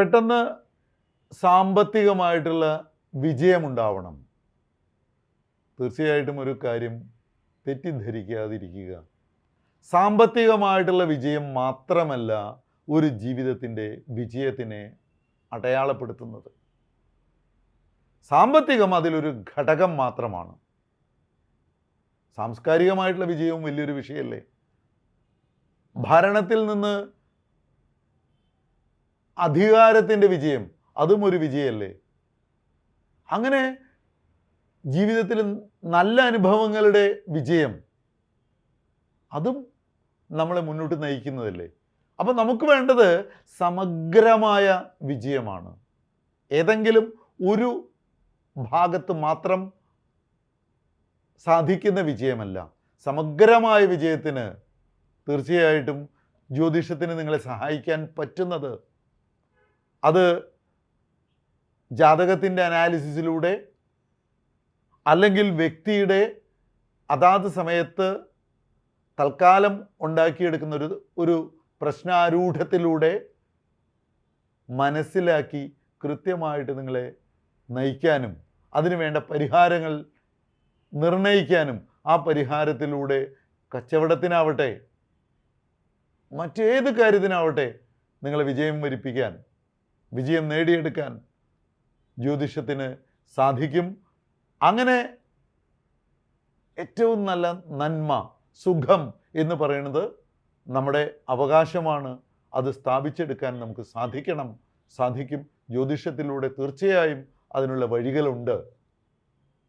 പെട്ടെന്ന് സാമ്പത്തികമായിട്ടുള്ള വിജയമുണ്ടാവണം. തീർച്ചയായിട്ടും ഒരു കാര്യം തെറ്റിദ്ധരിക്കാതിരിക്കുക. സാമ്പത്തികമായിട്ടുള്ള വിജയം മാത്രമല്ല ഒരു ജീവിതത്തിന്റെ വിജയത്തിനെ അടയാളപ്പെടുത്തുന്നത്. സാമ്പത്തികം അതിലൊരു ഘടകം മാത്രമാണ്. സാംസ്കാരികമായിട്ടുള്ള വിജയവും വലിയൊരു വിഷയമല്ലേ? ഭരണത്തിൽ നിന്ന് അധികാരത്തിന്റെ വിജയം. അതും ഒരു വിജയമല്ലേ? അങ്ങനെ ജീവിതത്തിൽ നല്ല അനുഭവങ്ങളുടെ വിജയം. അതും നമ്മളെ മുന്നോട്ട് നയിക്കുന്നതല്ലേ? അപ്പം നമുക്ക് വേണ്ടത് സമഗ്രമായ വിജയമാണ്. ഏതെങ്കിലും ഒരു ഭാഗത്ത് മാത്രം സാധിക്കുന്ന വിജയമല്ല. സമഗ്രമായ വിജയത്തിന് തീർച്ചയായിട്ടും ജ്യോതിഷത്തിന് നിങ്ങളെ സഹായിക്കാൻ പറ്റുന്നത് അത് ജാതകത്തിന്റെ അനാലിസിസിലൂടെ അല്ലെങ്കിൽ വ്യക്തിയുടെ അതാത് സമയത്ത് തൽക്കാലം ഉണ്ടാക്കിയെടുക്കുന്ന ഒരു ഒരു പ്രശ്നാരൂഢത്തിലൂടെ മനസ്സിലാക്കി കൃത്യമായിട്ട് നിങ്ങളെ നയിക്കാനും അതിനു വേണ്ട പരിഹാരങ്ങൾ നിർണയിക്കാനും ആ പരിഹാരത്തിലൂടെ കച്ചവടത്തിനാവട്ടെ മറ്റേത് കാര്യത്തിനാവട്ടെ നിങ്ങളെ വിജയം വരിപ്പിക്കാൻ വിജയം നേടിയെടുക്കാൻ ജ്യോതിഷത്തിന് സാധിക്കും. അങ്ങനെ ഏറ്റവും നല്ല നന്മ സുഖം എന്ന് പറയുന്നത് നമ്മുടെ അവകാശമാണ്. അത് സ്ഥാപിച്ചെടുക്കാൻ നമുക്ക് സാധിക്കണം. സാധിക്കും. ജ്യോതിഷത്തിലൂടെ തീർച്ചയായും അതിനുള്ള വഴികളുണ്ട്.